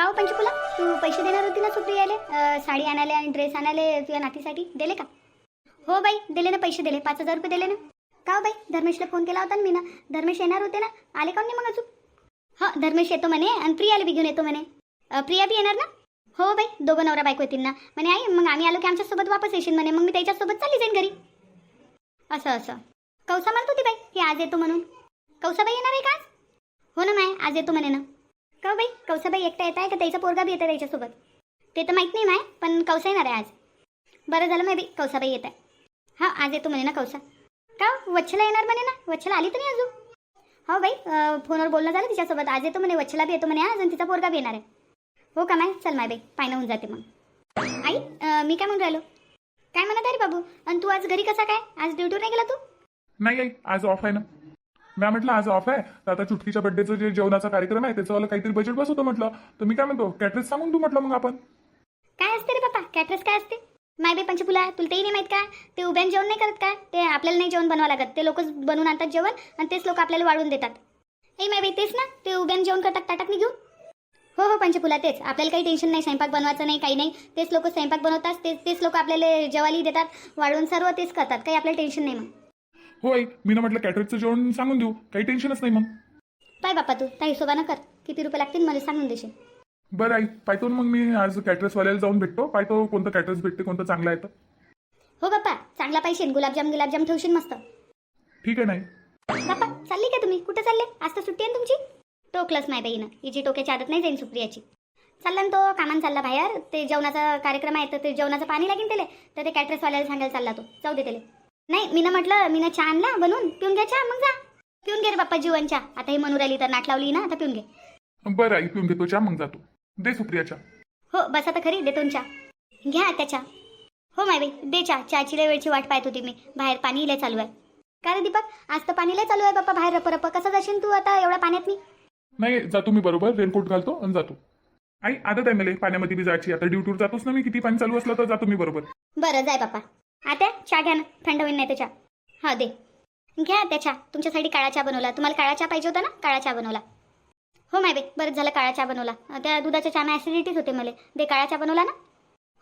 का हो पंचकुला? तू पैसे देणार होती ना सुप्रियाले अं, साडी आणाले आणि ड्रेस आणायला तुझ्या नातीसाठी? दिले का? हो बाई दिले ना पैसे दिले. पाच हजार रुपये दिले ना. का हो बाई? धर्मेशला फोन केला होता ना मी ना धर्मेश येणार होते ना? आले का हो नाही मग अजून? हा धर्मेश येतो म्हणे आणि प्रियाला बी घेऊन येतो म्हणे. प्रिया बी येणार ना? हो बाई दोघं नवरा बायको येतील ना. म्हणे आई मग आम्ही आलो की आमच्यासोबत वापस येशील म्हणे. मग मी त्याच्यासोबत चालली जाईन घरी. असं असं. कौसा म्हणत होती बाई? की आज येतो म्हणून. कौसाबाई येणार आहे का आज? हो ना माय आज येतो म्हणे ना. का हो बाई? कौसाबाई एकटा येत आहे का? त्याचा पोरगा बी येत आहे त्याच्यासोबत. ते तर माहीत नाही माय पण कौसा येणार आहे आज. बरं झालं माय बी कौसाबाई येत आहे. हां आज येतो म्हणे ना कौसा. का हो? वच्छला येणार म्हणे ना? वच्छला आली तर नाही अजून? हो बाई फोनवर बोलणं झालं तिच्यासोबत. आज येतो म्हणे वच्छला बी येतो म्हणे आज आणि तिचा पोरगा बी येणार आहे. हो का माय? चल माय बाई पायनं होऊन जाते मग. आई अं, मी काय म्हणून राहिलो? काय म्हणत आहे रे बाबू? आणि तू आज घरी कसा काय? आज ड्युटीवर नाही गेला तू? नाही आई आज ऑफ आहे ना. मी म्हटलं आज ऑफ आहे. तर आता चुटकीच्या बड्डेचं जे जेवणाचा कार्यक्रम आहे त्याचं काहीतरी बजेट बसवतो म्हटलं. तर मी काय म्हणतो कॅटरेस सांगून तू म्हटलं मग आपण. काय असते रे बापा कॅटरेस काय असते? माय बे पंचपुला तुला तेही नाही माहीत का? ते उभ्यान जेवण नाही करत का? ते आपल्याला नाही जेवण बनवावं लागत. ते लोकच बनवून आणतात जेवण आणि तेच लोक आपल्याला वाढवून देतात. ए माय बे तेच ना? ते उभ्यान जेवण करतात ताटात घेऊन? हो हो पंचपुला तेच. आपल्याला काही टेन्शन नाही स्वयंपाक बनवायचं नाही काही नाही. तेच लोक स्वयंपाक बनवतात तेच तेच लोक आपल्याला जेवायला देतात वाढवून सर्व तेच करतात. काही आपल्याला टेन्शन नाही मग. हो आई मी ना म्हटलं कॅटरेसचं जेवण सांगून देऊ. काही टेन्शनच नाही मग. पाय बापा तू त्या हिशोबानं कर. किती रुपये लागतील मला सांगून देशील. बरं आई पाहतो ना मग मी आज कॅटरेसवाल्याला जाऊन भेटतो. पाहतो कोणतं कॅटरेस भेटते कोणतं चांगलं आहे तर. हो बाप्पा चांगला पाहिजे गुलाबजाम गुलाबजाम ठेवशील मस्त. ठीक आहे नाही बाप्पा चालली का तुम्ही? कुठं चालले? आज तर सुट्टी आहे ना तुमची? टोकलंच नाही बाईनं हिची टोक्याची आदत नाही जाईन सुप्रियाची. चालला ना तो कामान चालला बाहेर. ते जेवणाचा कार्यक्रम आहे तर ते जेवणाचं पाणी लागेल त्याला. तर ते कॅटरेसवाल्याला सांगायला चालला तो. जाऊ दे त्याला. नाही मी म्हटलं मी चहा आणला बनवून पिऊन घ्या चहा मग जा. पिऊन घे रे बाप्पा जीवन चहा आता ही म्हणून राहिली तर नाट लावली ना आता पिऊन घे. बरं आई पिऊन घेतो चहा मग जातो. दे सुप्रियाच्या हो बस आता खरी देतो ना चहा. घ्या त्या चहा. हो माय बाई दे चहा. चहाची लय वेळची वाट पाहत होती मी. बाहेर पाणी लय चालू आहे. का रे दीपक? आज तर पाणी लय चालू आहे बाप्पा बाहेर रप रप कसं जाशील तू आता एवढ्या पाण्यात मी? नाही जातो मी बरोबर. रेनकोट घालतो आणि जातो. आई आदत आहे मला पाण्यामध्ये बी जायची आता ड्युटीवर जातोच ना मी. किती पाणी चालू असलं तर जातो मी बरोबर. बरं जाय बाप्पा. आता चहा घ्या ना. थंड होईल नाही तर चहा. हा दे. घ्या त्या चहा. तुमच्यासाठी काळा चहा बनवला. तुम्हाला काळा चहा पाहिजे होता ना? काळा चहा बनवला. हो माय बाई बरं झालं काळा चहा बनवला. त्या दुधाच्या चहाने ॲसिडिटीच होते मला. दे काळा चहा बनवला ना?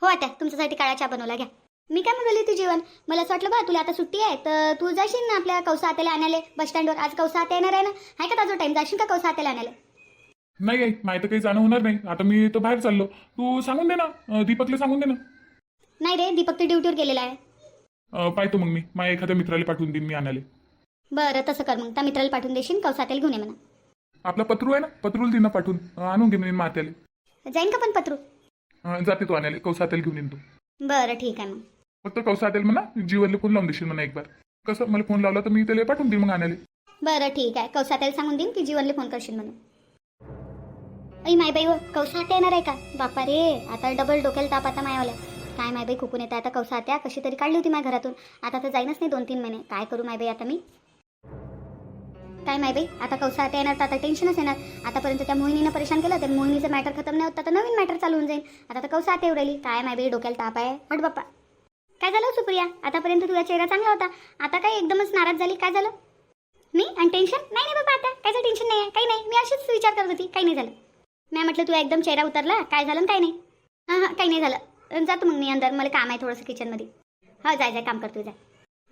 हो आता. तुमच्यासाठी काळा चहा बनवला. घ्या. मी काय म्हणली ती जेवण? मला असं वाटलं बा तुला आता सुट्टी आहे तर तू जाशील ना आपल्या कौसा आत्याला आणायला? बस स्टँडवर. आज कौसा आत्या येणार आहे ना? आहे का ताजो टाईम जाशील का कौसा आत्याला आणायला? नाही आई माहिती काही जाणं होणार नाही. आता मी तर बाहेर चाललो. तू सांगून दे ना. अं, दीपकला सांगून दे ना. नाही रे दीपक तर ड्युटीवर गेलेला आहे. पाहतो मग मी. माझ्या एखाद्या मित्राला पाठवून देईन मी आणायला. बरं तसं कर मग. त्या मित्राला पाठवून देशील कौसा आत्याला घेऊन ये म्हणा. आपला पत्रू आहे ना? पत्रूला देईन ना पाठवून. आणून घे मी मात्याला. जाईन का पण पत्रू? अं, जाते तो आणायला. कौसातेल घेऊन येईन तू. बरं ठीक आहे मग. फक्त कौसातेल म्हणा जीवनला फोन लावून देशील म्हणा एक बार. कसं? मला फोन लावला तर मी त्याला पाठवून देईन मग आणायला. बरं ठीक आहे. कौसात्याला सांगून देईन की जीवनले फोन करशील म्हणून. ऐ माय बाई व कौसात्या येणार आहे का? बापा रे आता डबल डोक्याला ताप आता मायावल्या काय माय बाई खुकून येतं आता कौसात्या कशी तरी काढली होती माझ्या घरातून. आता तर जाईनच नाही दोन तीन महिने. काय करू माय बाई आता मी? काय माय बाई? आता कौसात्या येणार तर आता टेन्शनच येणार. आतापर्यंत त्या मोहिनीनं परेशान केलं तर मोहिनीचं मॅटर खतम नाही होत आता नवीन मॅटर चालू होऊन जाईल आता तर कौसात्या उडाली काय माय बाई? डोक्याला ताप आहे. हट बाप्पा. काय झालं हो सुप्रिया? आतापर्यंत तुझा चेहरा चांगला होता. आता काय एकदमच नाराज झाली? काय झालं? मी? आणि टेन्शन नाही नाही बाबा आता. कायचं टेन्शन नाही आहे काही नाही. मी अशीच विचार करत होती. काही नाही झालं. मी म्हटलं तू एकदम चेहरा उतरला. काय झालं काय नाही? हां हां. काही नाही झालं. जातो मग मी अंदर मला काम आहे थोडंसं किचनमध्ये हा जाय जाय काम करतो जाय.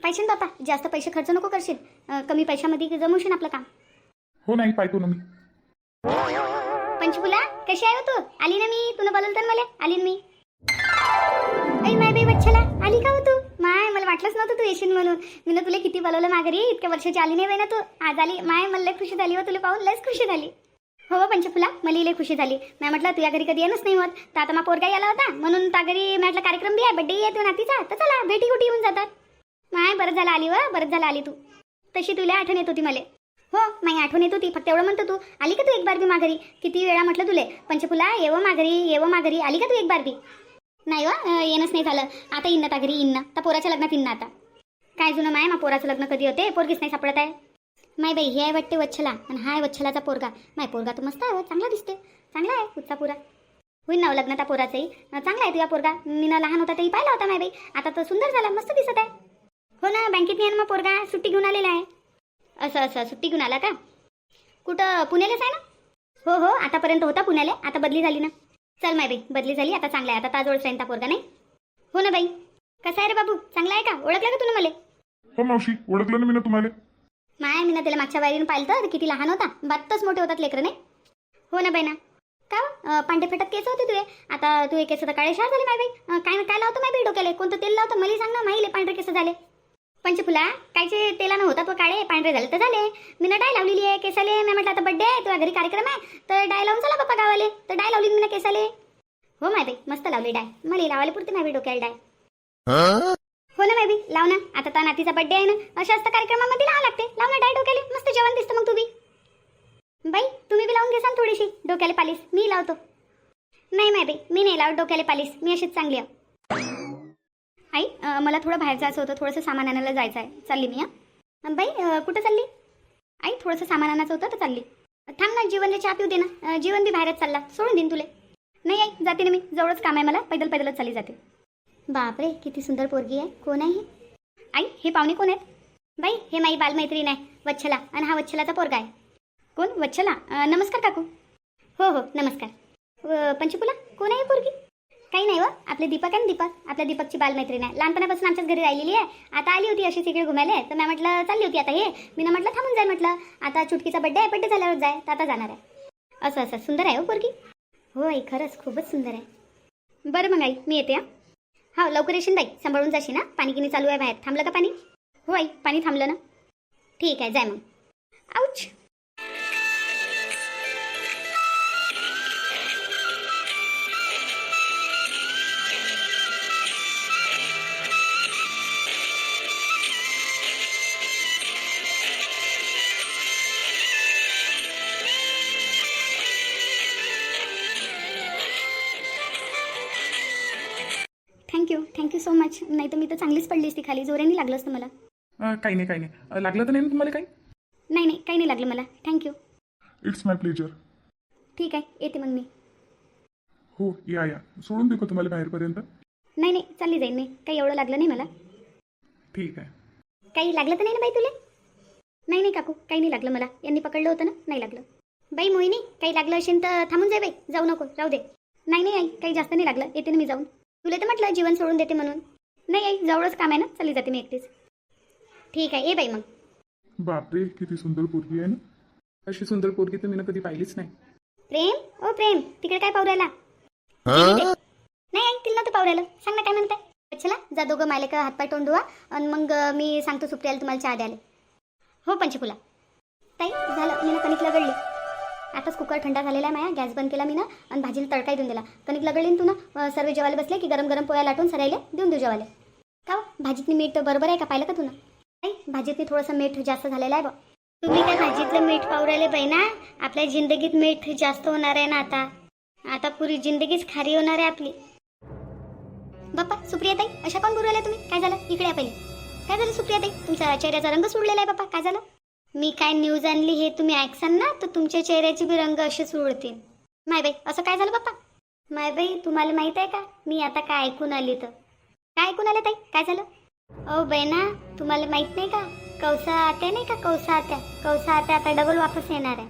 पैसे ना बापा जास्त पैसे खर्च नको करशील. अं, कमी पैशामध्ये जमवशील आपलं काम. हो नाही पाहतो ना मी. पंचफुला कशी आहे हो तू? आली ना मी? तुला बोलवलं तर मला? आली ना मी? ऐ माय बाई बच्छला आली का हो तू? माय मला वाटलंच नव्हतं तू येशील म्हणून. मी ना तुला किती बोलवलं माघारी? इतक्या वर्षाची आली नाही बाई ना तू. आज आली माय मला लय खुशी झाली हो तुला पाहून लयच खुशी झाली. हो, हो पंचफुला. मला लई खुशी झाली. मी म्हटलं तुझ्या घरी कधी येणंच नाही होत. तर आता मग पोरगा आला होता. म्हणून त्या घरी म्हटलं कार्यक्रम बी आहे बड्डे येतो तू नातीचा तर चला भेटी कुठे येऊन जातात. माय बरं झालं आली व बरं झालं आली तू. तशी तुला आठवण येत होती मला. हो नाही आठवण येत होती. फक्त एवढं म्हणतो तू. आली का तू एक बार बी माघारी? किती वेळा म्हटलं तुले. पंचफुला येवं माघारी येवं माघारी. आली का तू एक बार बी नाही व येणंच नाही झालं. आता येईन ना त्या घरी येईन तर पोराच्या लग्नात येईन आता. काय जुनं माय? मग पोराचं लग्न कधी होते? पोरगीच नाही सापडत आहे. माय बाई हे आहे वाटते वच्छला. आणि हा आहे वच्छलाचा पोरगा. माय पोरगा तर मस्त आहे हो, चांगला दिसते. चांगला आहे कुठचा पुरा होईन ना हो लग्न त्या पोराचंही चांगला आहे तुझ्या पोरगा. मी ना लहान होता तेही पाहिला होता माय बाई. आता तर सुंदर झाला मस्त दिसत आहे. हो ना बँकेत नाही मग पोरगा सुट्टी घेऊन आलेला आहे. असं असं सुट्टी घेऊन आला का? कुठं पुण्यालाच आहे ना? हो हो आतापर्यंत होता पुण्याला. आता बदली झाली ना. चल माय बाई बदली झाली आता चांगला आहे. आता ताजवळ सेंटा पोरगा नाही? हो ना बाई. कसा आहे रे बाबू? चांगला आहे का? ओळखलं का तुला मला? हो मावशी ओळखलं ना मी ना तुम्हाला. माय मी ना त्याला मागच्या वायरीनं पाहिलं तर किती लहान होता. बातच मोठे होतात लेकरं नाही? हो ना बाई ना का अं, पांढरे फेटत केस होते तुझे. आता तू केस तर काळे शार झाले माय बाई. काय काय लावतो माय बाई डोक्याला? कोणतं तेल लावतं? मला सांग ना माहिले पांढरे केस झाले. पंचफुला कायचे तेलानं होतात व काळे पांढरे झाले तर झाले. मी ना डाय लावलेली आहे केसाले. मी म्हटलं आता बड्डे आहे तुझ्या घरी कार्यक्रम आहे. तर डाय लावून चला बाप्पा गावाले. तर डाय लावली मी ना केसाले. हो माय बाई मस्त लावली डाय. मला लावायला पुरते माय बाई डोक्याला डाय. हो? ना माय बाई लाव ना. आता तर नातीचा बड्डे आहे ना. अशा असतं कार्यक्रमामध्ये लावा लागते लाव ना डाय डोक्याले मस्त जेवण दिसतं मग तुम्ही बाई तुम्ही बी लावून घेसान थोडीशी. डोक्याला पालीस. मी लावतो. नाही माय बाई मी नाही लावत डोक्याला पालीस. मी अशीच चांगली आहे. आई अं, मला थोडं बाहेर जायचं होतं. थोडंसं सामान आणायला जायचं आहे. चालली मी हां. बाई अं, कुठं चालली? आई थोडंसं सामान आणायचं होतं तर चालली. थांब ना जीवनला चहा पिऊ दे ना. अं, जीवन बी बाहेरच चालला. सोडून देईन तुले. नाही आई जाते ना मी. जवळच काम आहे मला. पैदल पैदलच चालली जाते. बापरे किती सुंदर पोरगी आहे. कोण आहे ही? आई हे पाहुणे कोण आहेत? बाई हे माई बालमैत्रीण आहे वच्छला. आणि हा वच्छलाचा पोरगा आहे. कोण? वच्छला. नमस्कार काकू. हो हो नमस्कार. पंचकुला कोण आहे पोरगी? काही नाही व आपले दीपक आहे ना दीपक. आपल्या दीपकची बालमैत्रीण आहे. लहानपणापासून आमच्याच घरी राहिलेली आहे. आता आली होती अशीच इकडे घुमायला. तर मी म्हटलं चालली होती आता हे. मी ना म्हटलं थांबून जाय म्हटलं. आता चुटकीचा बड्डे आहे बड्डे झाल्यावर जाय. तर आता जाणार आहे. असं असं. सुंदर आहे हो पोरगी. हो आई खरंच खूपच सुंदर आहे. बरं मग आई मी येते हा. हो लवकर येशील बाई. सांभाळून जाशील ना पाणी किनी चालू आहे बाहेर. थांबलं का पाणी? हो आई पाणी थांबलं ना. ठीक आहे जाय मग. आऊच. थँक्यू सो मच नाही तर मी तर चांगलीच पडली असती खाली. जोराने लागलं असतं मला. अं, काही नाही काही नाही. अं, लागलं तर नाही ना तुम्हाला काही? नाही नाही काही नाही लागलं मला. थँक्यू इट्स माय प्लेजर ठीक आहे येते मग मी. हो या या. सोडून देऊ का तुम्हाला बाहेरपर्यंत. नाही नाही चालली जाईन मी. काही एवढं लागलं नाही मला. ठीक आहे. काही लागलं तर नाही ना बाई तुला? नाही नाही काकू काही नाही लागलं मला. यांनी पकडलं होतं ना? नाही लागलं. बाई मोहिनी काही लागलं असेल तर थांबून जाय बाई. जाऊ नको राहू दे. नाही नाही आई काही जास्त नाही लागलं. येते ना मी जाऊन. तुला तर म्हटलं जीवन सोडून देते म्हणून. नाही आई जवळच काम आहे ना. चालली जाते मी एकटीच. ठीक आहे ये बाई मग. बापरे किती सुंदर पोरगी आहे ना. अशी सुंदर पोरगी तर मी ना कधी पाहिलीच नाही. प्रेम? ओ प्रेम. तिकडे काय पाहू राहिला नाही आई तिला नव्हतं पाहू राहिलं सांग ना काय म्हणताय. चला जा दोघं मायले का हातपाय तोंड धुवा आणि मग मी सांगतो सुप्रियाला तुम्हाला चहा द्यायला. हो पंचकुला. ताई झालं. मी ना कणिक लगडली आताच कुकर थंडा झालेला आहे माया. गॅस बंद केला मी ना आणि भाजीला तडकाही देऊन दिला. कणिक लगडली तू ना सर्व जेवायला बसले की गरम गरम पोळ्या लाटून सरायला देऊन देऊ जेवायला. का भाजीतनी मीठ बरोबर आहे का पाहिलं का तू ना नाही भाजीतनी थोडंसं मीठ जास्त झालेलं आहे बा तुम्ही काय भाजीतलं मीठ पाहू राहिले बाई ना आपल्या जिंदगीत मीठ जास्त होणार आहे ना आता. आता पुरी जिंदगीच खारी होणार आहे आपली. बाप्पा सुप्रियाताई अशा कोण बोलू तुम्ही? काय झालं? इकडे या पहिले. काय झालं सुप्रियाताई? तुमचा चेहऱ्याचा रंग सोडलेला आहे बाप्पा. काय झालं? मी काय न्यूज आणली हे तुम्ही ऐकसान ना तर तुमच्या चेहऱ्याचे बी रंग असे उडतील. माय बाई असं काय झालं पप्पा माय बाई तुम्हाला माहीत आहे का? मी आता काय ऐकून आली तर. काय ऐकून आले ताई? काय झालं? अहो बहिणा तुम्हाला माहीत नाही का? कौसा आत्या नाही का? कौसा आत्या. कौसा आत्या आता डबल वापस येणार आहे.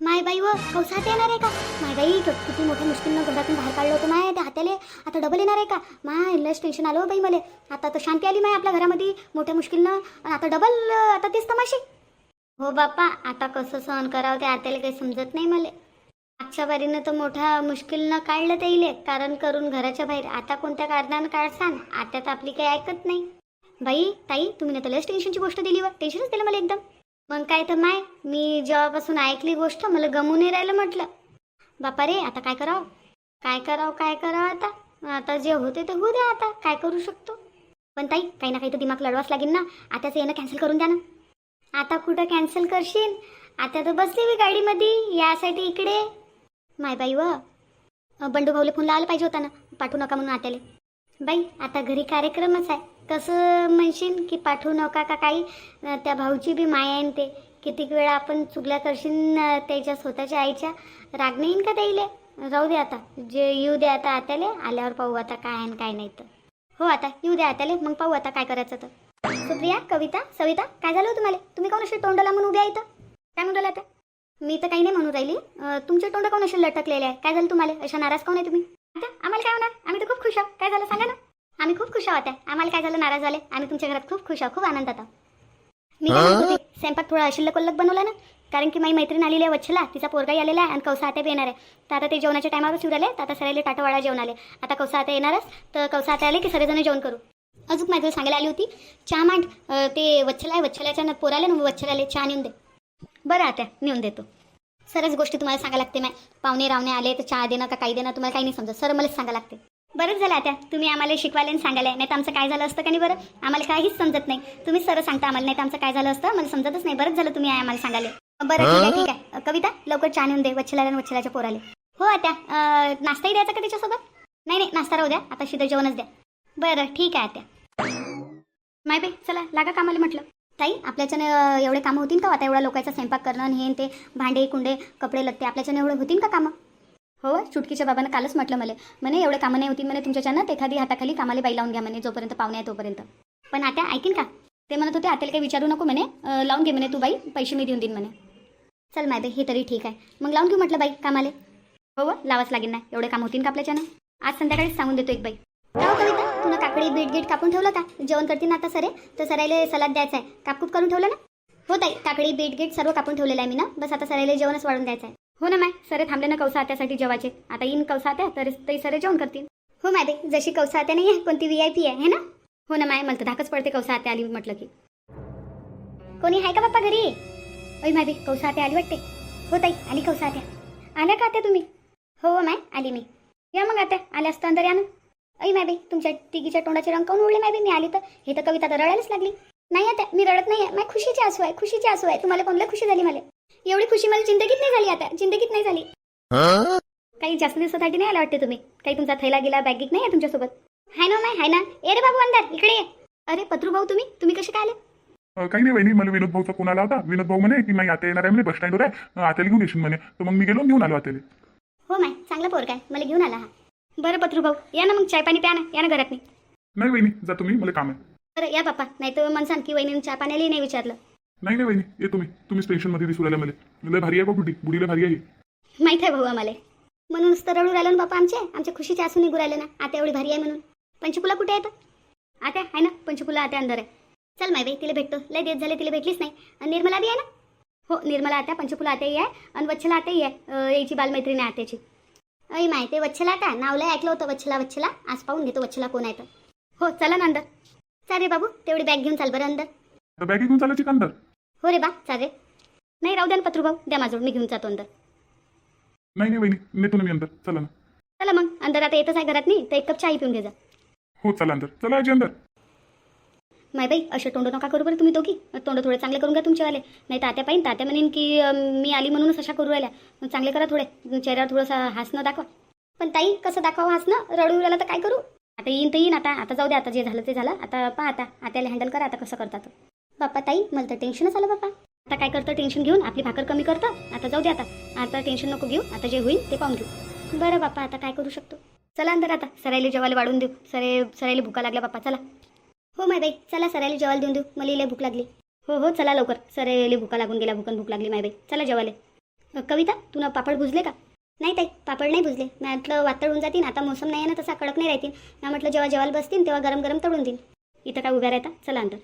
माय बाई व कौसा आत्या येणार आहे का? माय बाई किती मोठ्या मुश्किलनं घरातून बाहेर काढलं होतं माय त्या हात्याले आता डबल येणार आहे का? माय लस टेन्शन आलं हो बाई मला. आता तर शांती आली माय आपल्या घरामध्ये मोठ्या मुश्किलनं. आणि आता डबल आता तेच तमाशे. हो बाप्पा आता कसं सहन करावं ते आत्याला काही समजत नाही मला. मागच्या बारीनं तर मोठ्या मुश्किलनं काढलं ते इले कारण करून घराच्या बाहेर. आता कोणत्या कारणानं काढसान? आता तर आपली काही ऐकत नाही. बाई ताई तुम्ही ना त्यालाच टेन्शनची गोष्ट दिली व टेन्शनच दिलं मला एकदम. मग काय तर माय मी जेव्हापासून ऐकली गोष्ट मला गमून नाही राहिलं म्हटलं. बापा रे आता काय करावं? काय करावं काय करावं आता? आता जे होते ते होऊ द्या आता. काय करू शकतो? पण ताई काही ना काही तर दिमाग लढवाच लागेल ना. आताच येणं कॅन्सल करून द्या ना. आता कुठं कॅन्सल करशील? आता तर बसली मी गाडीमध्ये. यासाठी इकडे. माय बाई व. बंडू भाऊले फोन लावायला पाहिजे होता ना. पाठवू नका म्हणून आत्याले. बाई आता घरी कार्यक्रमच आहे. कसं म्हणशील की पाठवू नका का काही? त्या भाऊची बी माय आहे ते. कितीक वेळा आपण चुगल्या करशील त्याच्या स्वतःच्या आईच्या. राग नाही येईन का त्याईले? राहू दे आता. जे येऊ दे आता आत्याले. आल्यावर पाहू आता काय आहे काय नाही तर. हो आता येऊ दे आत्याले. मग पाहू आता काय करायचं तर. सुप्रिया कविता सविता काय झालं हो तुम्हाला? तुम्ही कोण असे तोंड लांबून उभ्या इथं? काय म्हणून राहिल्या त्या मी तर काही नाही म्हणू राहिली. तुमचे तोंड काऊन असे लटकलेले? आहे काय झालं तुम्हाला? अशा नाराज काऊन आहे तुम्ही? आता आम्हाला काय होणार? आम्ही तर खूप खुश आहोत. काय झालं? सांगा ना. आम्ही खूप खुश आहोत आहे. आम्हाला काय झालं? नाराज झाले. आम्ही तुमच्या घरात खूप खुश आहोत. खूप आनंदात आहोत. मी काय स्वयंपाक थोडा अशिल्लक कोल्लक बनवला ना. कारण की माझी मैत्रीण आलेली आहे वच्छला. तिचा पोरगाही आलेला आहे आणि कौसा आता येणार आहे. तर आता ते जेवणाच्या टायमावर आले तर आता सरायले टाटावाडा जेवण आले. आता कौसा आता येणारच. तर कौसा आता आले की सगळेजण जेवण करू. अजून माझं सांगायला आली होती चहा मांड ते वच्छला आहे वच्छल्याच्या न- पोराले ना वच्छलाले चहा नेऊन दे. बरं आता नेऊन देतो. सरच गोष्टी तुम्हाला सांगायला लागते मॅ पाहुणे रावणे आले तर चहा देणं का काही देणं तुम्हाला काही नाही समजत. सर मलाच सांगायला लागते. बरंच झालं आता. तुम्ही आम्हाला शिकवायला आणि सांगायला नाही तर आमचं काय झालं असतं का नाही बरं? आम्हाला काहीच समजत नाही. तुम्ही सर सांगता आम्हाला. नाही तर आमचं काय झालं असतं? मला समजतच नाही. बरंच झालं तुम्ही आम्हाला सांगायला. बरं ठीक आहे ठीक आहे. कविता लवकर चहा नेऊन दे. वच्छलाला आणि वच्छलाच्या पोराले. हो आता नाश्ताही द्यायचा का त्याच्यासोबत? नाही नाही. नाश्ता राहू द्या. आता शिदं जेवणच द्या. बरं ठीक आहे आता माय बाई चला लागा कामाला म्हटलं. ताई आपल्याच्यानं एवढे कामं होतील का हो? आता एवढ्या लोकांचा स्वयंपाक करणं हे ते भांडे कुंडे कपडे लत्ते आपल्याच्यानं एवढे होतील का कामं? हो, हो चुटकीच्या बाबानं कालच म्हटलं मला. म्हणे एवढे कामं नाही होतील म्हणे तुमच्याच्यानं एखादी हाताखाली कामाला बाई लावून घ्या म्हणे जोपर्यंत पाहुणे आहे तोपर्यंत. पण आता ऐकीन का? ते म्हणत होते आताला काही विचारू नको म्हणे लावून घे म्हणे तू बाई पैसे मी देऊन देईन म्हणे. चल माय बाई हे तरी ठीक आहे. मग लावून घेऊ म्हटलं बाई कामाले. हो, हो लावाच लागेल ना. एवढे काम होतील का आपल्याच्यानं? आज संध्याकाळीच सांगून देतो एक बाई. का हो कविता? तुला काकडी बीट गीट कापून ठेवलं का? जेवण करते ना आता सरे? तर सरायला सलाद द्यायचा आहे कापकूप करून ठेवलं ना? हो ताई काकडी बीट गीट सर्व कापून ठेवलेलं आहे मी ना? बस आता सरायला जेवणच वाढून द्यायचं आहे हो ना माय सरे थांबले ना कौसा आत्यासाठी जेवायचे. आता येईन कौसा आत्या तर तरी सरे जेवण करतील. हो माय जशी कौसा आत्या नाही आहे कोणती व्ही आय पी आहे है ना? हो ना माय मला तर धाकच पडते कौसा आत्या आली म्हटलं की. कोणी आहे का बाप्पा घरी? ओय माय बाई कौसा आत्या आली वाटते. हो ताई आली कौसा आत्या. आल्या का आत्या तुम्ही? हो हो माय आली मी. या मग आत्या आल्या असतं अंदर या ना ऐ माय बाई तुमच्या तिघीच्या तोंडाचे रंग काऊन उडले माय बाई? मी आली तर हे तर कविता तर रडायलाच लागली. नाही आता मी रडत नाही आहे माय खुशीची आसू आहे खुशीची आसू आहे. तुम्हाला कोणला खुशी झाली मला? एवढी खुशी मला जिंदगीत नाही झाली आता. जिंदगीत नाही झाली. काही जास्त दिवसासाठी नाही आला वाटते तुम्ही? काही तुमचा थैला गेला बॅग गिक नाही आहे तुमच्यासोबत? हाय ना माय हाय ना. ए रे बाबू अंदर इकडे ये. अरे पत्रू भाऊ तुम्ही? तुम्ही कसे काय आले? अं, काही नाही वहिनी मला विनोद भाऊचा फोन आला होता. विनोद भाऊ म्हणे की नाही आता येणार आहे म्हणे बस स्टँडवर आहे. अं, आत्याला घेऊन येशील म्हणे. तर मग मी गेलो घेऊन आलो आत्याला हो माय. चांगला पोर काय मला घेऊन आला हा. बरं पत्रू भाऊ या ना मग चाय पाणी प्या ना या ना घरात नाही वहिनी जा तुम्ही मला काम आहे. बरं या बाप्पा नाही तर मन सांग की वहिनीने चहा पाण्यालाही नाही विचारलं. नाही नाही वहिनी ये तुम्ही तुम्ही टेन्शनमध्ये दिसू राहिल्या मला. लय भारी आहे बा बुडी बुडीला भारी आहे. माहीत आहे भाऊ आम्हाला. म्हणूनच तर रडू राहिलो ना बापा आमचे आमच्या खुशीचे असून निघू राहिले ना. आता एवढी भारी आहे म्हणून. पंचकुला कुठे आहे तर आता आहे ना पंचकुला आता अंदर आहे. चल माय बाई तिला भेटतो. लय दिवस झाले तिला भेटलीच नाही. आणि निर्मला बी आहे ना? हो निर्मला आता पंचकुला आताही आहे. आणि वच्छला आताही आहे अं, याची बालमैत्रीण आहे आत्याची. अय माय ते वच्छला आता नाव लय ऐकलं होतं वच्छला वच्छला. आज पाहून घेतो वच्छला कोण आहे तर. हो चला ना अंदर. चाल रे बाबू तेवढी बॅग घेऊन चाल बरं अंदर. तर बॅग घेऊन चालायची का अंदर? हो रे बा चाल रे. नाही राहू द्या ना पत्रू भाऊ द्या माझं मी घेऊन जातो अंदर. नाही नाही वहिनी नेतो ना मी अंदर. चला ना. चला मग अंदर आता येतच आहे घरात नाही तर एक कप चहा पिऊन घे जा. हो चला अंदर. चला आजी अंदर. माय बाई असे तोंड नका करू बरं तुम्ही दोघी. तोंड थोडे चांगले करून घ्या तुमच्यावाले. नाही तात्या पाहिजे तात्या म्हणेन की मी आली म्हणूनच अशा करू राहिल्या. मग चांगले करा थोडे. चेहऱ्यावर थोडंसं हसणं दाखवा. पण ताई कसं दाखवा हसणं? रडू राहिलं तर काय करू? आता येईन तर येईन. आता आता जाऊ दे आता जे झालं ते झालं. आता पहा आता. आत्याला हँडल करा. आता कसं करतात. बाप्पा ताई मला तर टेन्शनच आलं बाप्पा. आता काय करतं? टेन्शन घेऊन? आपली भाकर कमी करतं? आता जाऊ दे आता. आता टेन्शन नको घेऊ. आता जे होईल ते पाहून घेऊ. बरं बाप्पा आता काय करू शकतो? चला अंदर आता. सरायला जेवायला वाढून देऊ. सरे सरायला भुका लागल्या बाप्पा. चला. हो माय बाई. चला सरायला जेवायला देऊन देऊ. मला इले भूक लागली. हो हो चला लवकर. सरायला भुका लागून गेला भूकन भूक लागली माय बाई. चला जेवायला. कविता तुला पापड भुजले का? नाही ताई. पापड नाही भुजले. मी म्हटलं वातळून जातील. आता मोसम नाही आहे ना तसा कडक नाही राहतील. मी म्हटलं जेव्हा जेवायला बसतील तेव्हा गरम गरम तळून देईन. इथं काय उभ्या राहता? चला अंतर.